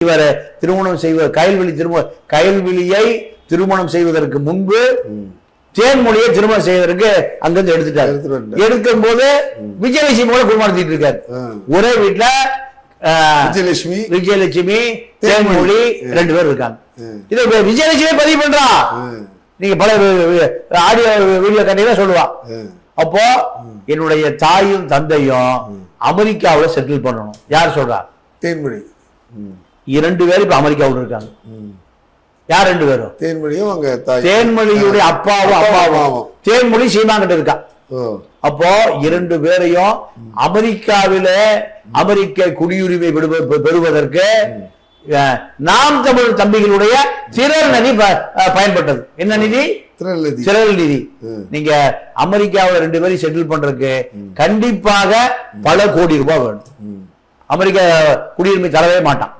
இவர் திருமணம் செய்வ கயல்விழி திருமண கயல்விழியை திருமணம் செய்வதற்கு முன்பு தேன்மொழியை திருமணம் செய்வதற்கு அங்கிருந்து எடுத்துட்டாரு. எடுக்கும் போது விஜயலட்சுமி கூட குடும்பம் இருக்காரு. ஆ. ஒரே வீட்டுல விஜயலட்சுமி விஜயலட்சுமி தேன்மொழி. ரெண்டு பேர் இருக்காங்க. இதை விஜயலட்சுமி பதிவு பண்றா? நீங்க பல ஆடியோ வீடியோ கண்டிப்பா சொல்லுவா. அப்போ என்னுடைய தாயும் தந்தையும் அமெரிக்காவுல செட்டில் பண்ணணும். யார் சொல்றா? தேன்மொழி. இரண்டு பேரும் இப்ப அமெரிக்காவுல இருக்காங்க. யார் ரெண்டு பேரும் தேன்மொழியும் அவங்க தாய். தேன்மொழியுடைய அப்பாவும் அப்பாவும். தேன்மொழி சீமாங்கிட்ட இருக்கா? அப்போ இரண்டு பேரையும் அமெரிக்காவில அமெரிக்க குடியுரிமை பெறுவதற்கு நாம் தமிழ் தம்பிகளுடைய திரள் நிதி பயன்பட்டது. என்ன நிதி? திரள் நிதி. நீங்க அமெரிக்காவுல ரெண்டு பேரும் செட்டில் பண்றதுக்கு கண்டிப்பாக பல கோடி ரூபாய் வேணும். அமெரிக்க குடியுரிமை தரவே மாட்டான்.